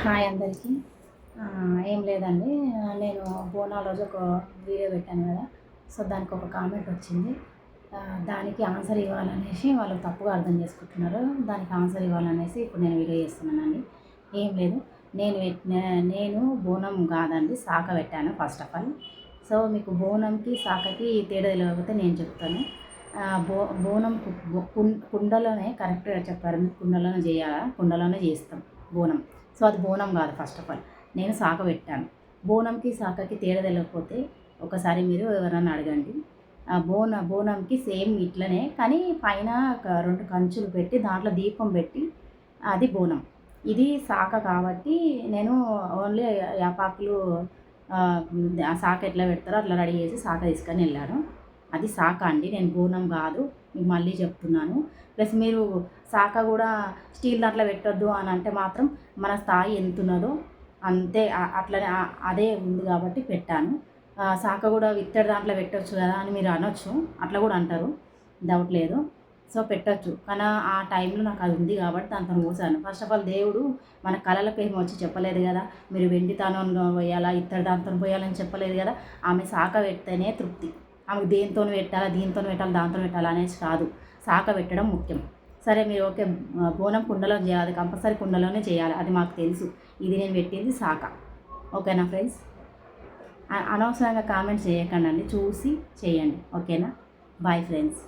Hi అందరికీ. ఏం లేదండి. నేను బోనాల రోజు ఒక వీడియో పెట్టాను కదా. సో దానికి ఒక కామెంట్ వచ్చింది. దానికి ఆన్సర్ ఇవ్వాలనేసి వాళ్ళు తప్పుగా అర్థం చేసుకుంటున్నారు. దానికి ఆన్సర్ ఇవ్వాలనేసి ఇప్పుడు నేను వీడియో చేస్తున్నానండి. ఏం లేదు. నేను పెట్టిన- నేను బోనం కాదండి. శాఖ పెట్టాను ఫస్ట్ ఆఫ్ ఆల్. సో మీకు బోనంకి శాఖకి తేడా తెలియకపోతే నేను చెప్తాను. బో బోనం కుండలోనే కరెక్ట్గా చెప్పారు. కుండలోనే చేయాలా? కుండలోనే చేస్తాం బోనం. సో అది బోనం కాదు ఫస్ట్ ఆఫ్ ఆల్. నేను శాఖ పెట్టాను. బోనంకి శాఖకి తేడా తెలియకపోతే ఒకసారి మీరు ఎవరైనా అడగండి. ఆ బోన బోనంకి సేమ్ ఇట్లనే కానీ పైన రెండు కంచులు పెట్టి దాంట్లో దీపం పెట్టి అది బోనం. ఇది శాఖ కాబట్టి నేను ఓన్లీ యాపాకులు ఆ శాఖ ఎట్లా పెడతారో అట్లా రెడీ చేసి శాఖ తీసుకొని వెళ్ళాను. అది శాఖ అండి. నేను బోనం కాదు. మీకు మళ్ళీ చెప్తున్నాను. ప్లస్ మీరు శాఖ కూడా స్టీల్ దాంట్లో పెట్టొద్దు అని అంటే మాత్రం మన స్థాయి ఎంత ఉన్నదో అంతే అట్లనే అదే ఉంది కాబట్టి పెట్టాను. శాఖ కూడా ఇత్తడి దాంట్లో పెట్టొచ్చు కదా అని మీరు అనొచ్చు. అట్లా కూడా అంటారు. డౌట్ లేదు. సో పెట్టొచ్చు. కానీ ఆ టైంలో నాకు అది ఉంది కాబట్టి దాంతో పోసాను. ఫస్ట్ ఆఫ్ ఆల్ దేవుడు మన కళలకు ఏమి వచ్చి చెప్పలేదు కదా. మీరు వెండి తాను పోయాలా ఇత్తడి దాంతో పోయాలని చెప్పలేదు కదా. ఆమె శాఖ పెడితేనే తృప్తి. ఆమెకు దేంతో పెట్టాలా దీంతో పెట్టాలి దాంతో పెట్టాలా అనేసి కాదు. శాఖ పెట్టడం ముఖ్యం. సరే మీరు ఓకే బోనం కుండలో చేయాలి కంపల్సరీ కుండలోనే చేయాలి అది మాకు తెలుసు. ఇది నేను పెట్టింది శాఖ. ఓకేనా ఫ్రెండ్స్? అనవసరంగా కామెంట్స్ చేయకండి చూసి చేయండి. ఓకేనా? Bye friends.